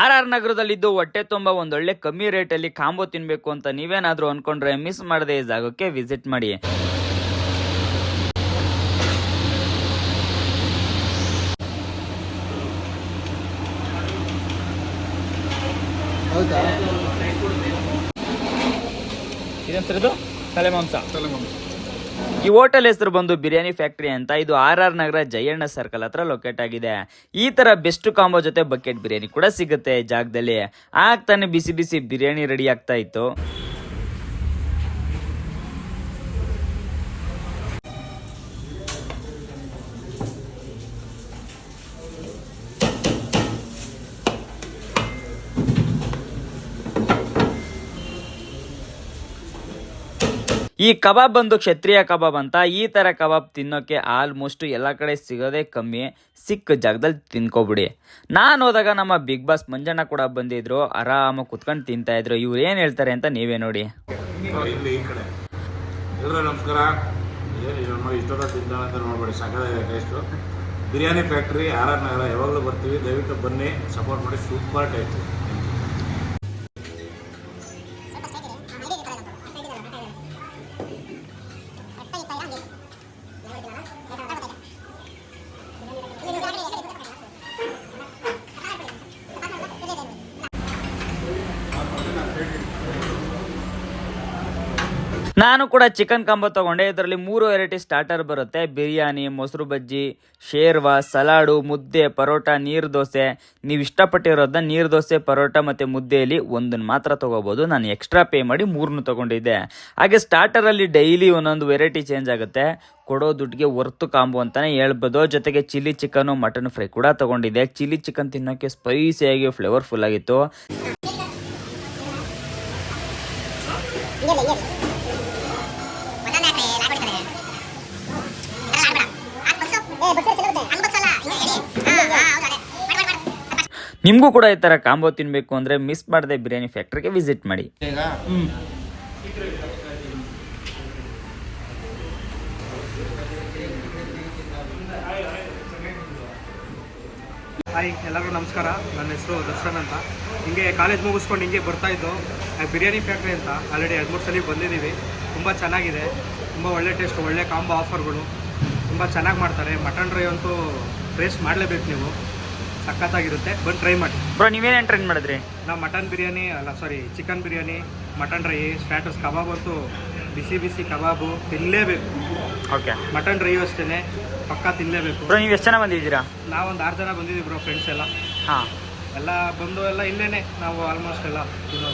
R R ನಗರದಲ್ಲಿದ್ದು ಹೊಟ್ಟೆ ತುಂಬ ಒಂದೊಳ್ಳೆ ಕಮ್ಮಿ ರೇಟಲ್ಲಿ ಕಾಂಬೋ ತಿನ್ಬೇಕು ಅಂತ ನೀವೇನಾದರೂ ಅನ್ಕೊಂಡ್ರೆ ಮಿಸ್ ಮಾಡದೆ ಈ ಜಾಗಕ್ಕೆ ವಿಸಿಟ್ ಮಾಡಿ. ಹೌದಾ? ಮಾಂಸ. ತಲೆ ಮಾಂಸ. ಈ ಹೋಟೆಲ್ ಹೆಸರು ಬಂದು ಬಿರಿಯಾನಿ ಫ್ಯಾಕ್ಟರಿ ಅಂತ ಇದು R R Nagar Jayanna circle ಹತ್ರ ಲೊಕೇಟ್ ಆಗಿದೆ. ಈ ತರ ಬೆಸ್ಟ್ ಕಾಂಬೋ ಜೊತೆ ಬಕೆಟ್ ಬಿರಿಯಾನಿ ಕೂಡ ಸಿಗುತ್ತೆ ಜಾಗದಲ್ಲಿ. ಆಗ ತಾನೇ ಬಿಸಿ ಬಿಸಿ ಬಿರಿಯಾನಿ ರೆಡಿ ಆಗ್ತಾ ಇತ್ತು. ಈ ಕಬಾಬ್ ಬಂದು ಕ್ಷತ್ರಿಯ ಕಬಾಬ್ ಅಂತ, ಈ ತರ ಕಬಾಬ್ ತಿನ್ನೋಕೆ ಆಲ್ಮೋಸ್ಟ್ ಎಲ್ಲ ಕಡೆ ಸಿಗೋದೇ ಕಮ್ಮಿ. ಸಿಕ್ಕ ಜಾಗದಲ್ಲಿ ತಿನ್ಕೊಬಿಡಿ. ನಾನು ಹೋದಾಗ ನಮ್ಮ ಬಿಗ್ ಬಾಸ್ ಮಂಜಣ್ಣ ಕೂಡ ಬಂದಿದ್ರು ಆರಾಮಾಗಿ ಕುತ್ಕೊಂಡು ತಿಂತಾ ಇದ್ರು. ಇವ್ರು ಏನ್ ಹೇಳ್ತಾರೆ ಅಂತ ನೀವೇ ನೋಡಿ. ನಮಸ್ಕಾರ. Biryani factory R R Nagar, ಯಾವಾಗಲೂ ಬರ್ತೀವಿ. ದಯವಿಟ್ಟು ಬನ್ನಿ ಸಪೋರ್ಟ್ ಮಾಡಿ ಸೂಪರ್ ಟೇಸ್ಟ್ ನಾನು ಕೂಡ ಚಿಕನ್ ಕಾಂಬೋ ತಗೊಂಡೆ. ಇದರಲ್ಲಿ ಮೂರು ವೆರೈಟಿ ಸ್ಟಾರ್ಟರ್ ಬರುತ್ತೆ. ಬಿರಿಯಾನಿ, ಮೊಸರು ಬಜ್ಜಿ, ಶೇರ್ವಾ, ಸಲಾಡು, ಮುದ್ದೆ, ಪರೋಟ, ನೀರು ದೋಸೆ. ನೀವು ಇಷ್ಟಪಟ್ಟಿರೋದನ್ನ ನೀರು ದೋಸೆ, ಪರೋಟ ಮತ್ತು ಮುದ್ದೆಯಲ್ಲಿ ಒಂದನ್ನು ಮಾತ್ರ ತಗೋಬೋದು. ನಾನು ಎಕ್ಸ್ಟ್ರಾ ಪೇ ಮಾಡಿ ಮೂರನ್ನು ತಗೊಂಡಿದ್ದೆ. ಹಾಗೆ ಸ್ಟಾರ್ಟರಲ್ಲಿ ಡೈಲಿ ಒಂದೊಂದು ವೆರೈಟಿ ಚೇಂಜ್ ಆಗುತ್ತೆ. ಕೊಡೋ ದುಡ್ಡಿಗೆ ಹೊರ್ತು ಕಾಂಬೋ ಅಂತಲೇ ಹೇಳ್ಬೋದು. ಜೊತೆಗೆ ಚಿಲ್ಲಿ ಚಿಕನು ಮಟನ್ ಫ್ರೈ ಕೂಡ ತಗೊಂಡಿದ್ದೆ. ಚಿಲ್ಲಿ ಚಿಕನ್ ತಿನ್ನೋಕ್ಕೆ ಸ್ಪೈಸಿಯಾಗಿ ಫ್ಲೇವರ್ಫುಲ್ ಆಗಿತ್ತು. ನಿಮಗೂ ಕೂಡ ಈ ಥರ ಕಾಂಬೋ ತಿನ್ನಬೇಕು ಅಂದರೆ ಮಿಸ್ ಮಾಡದೆ ಬಿರಿಯಾನಿ ಫ್ಯಾಕ್ಟ್ರಿಗೆ ವಿಸಿಟ್ ಮಾಡಿ. ಹಾಯ್ ಎಲ್ಲರಿಗೂ ನಮಸ್ಕಾರ. ನನ್ನ ಹೆಸರು ದರ್ಶನ್ ಅಂತ. ಹಿಂಗೆ ಕಾಲೇಜ್ ಮುಗಿಸ್ಕೊಂಡು ಹಿಂಗೆ ಬರ್ತಾ ಇದ್ದು, ಆ ಬಿರಿಯಾನಿ ಫ್ಯಾಕ್ಟ್ರಿ ಅಂತ ಆಲ್ರೆಡಿ ಎರಡು, ಮೂರು ಸಲ ಬಂದಿದ್ದೀವಿ. ತುಂಬ ಚೆನ್ನಾಗಿದೆ. ತುಂಬ ಒಳ್ಳೆ ಟೇಸ್ಟ್ ಒಳ್ಳೆ ಕಾಂಬೋ ಆಫರ್ಗಳು ತುಂಬ ಚೆನ್ನಾಗಿ ಮಾಡ್ತಾರೆ. ಮಟನ್ ಡ್ರೈ ಅಂತೂ ಟೇಸ್ಟ್ ಮಾಡಲೇಬೇಕು ನೀವು. ಸಖತ್ತಾಗಿರುತ್ತೆ. ಬಂದು ಟ್ರೈ ಮಾಡಿ. ಬ್ರೋ ನೀವೇನೇನು ಟ್ರೈನ್ ಮಾಡಿದ್ರಿ? ನಾವು ಮಟನ್ ಬಿರಿಯಾನಿ ಅಲ್ಲ sorry chicken biryani mutton dry status ಕಬಾಬ್ ಅಂತೂ ಬಿಸಿ ಬಿಸಿ ಕಬಾಬು ತಿನ್ನಲೇಬೇಕು ಓಕೆ ಮಟನ್ ಡ್ರೈ ಅಷ್ಟೇ ಪಕ್ಕಾ ತಿನ್ನಲೇಬೇಕು ಬ್ರೋ ನೀವು ಎಷ್ಟು ಜನ ಬಂದಿದ್ದೀರಾ? ನಾವೊಂದು ಆರು ಜನ ಬಂದಿದ್ದೀವಿ ಬ್ರೋ ಫ್ರೆಂಡ್ಸ್ ಎಲ್ಲ. ಹಾಂ. ಎಲ್ಲ ಬಂದು ಎಲ್ಲ ಇಲ್ಲೇನೆ ನಾವು ಆಲ್ಮೋಸ್ಟ್ ಎಲ್ಲ ತಿನ್ನೋದು.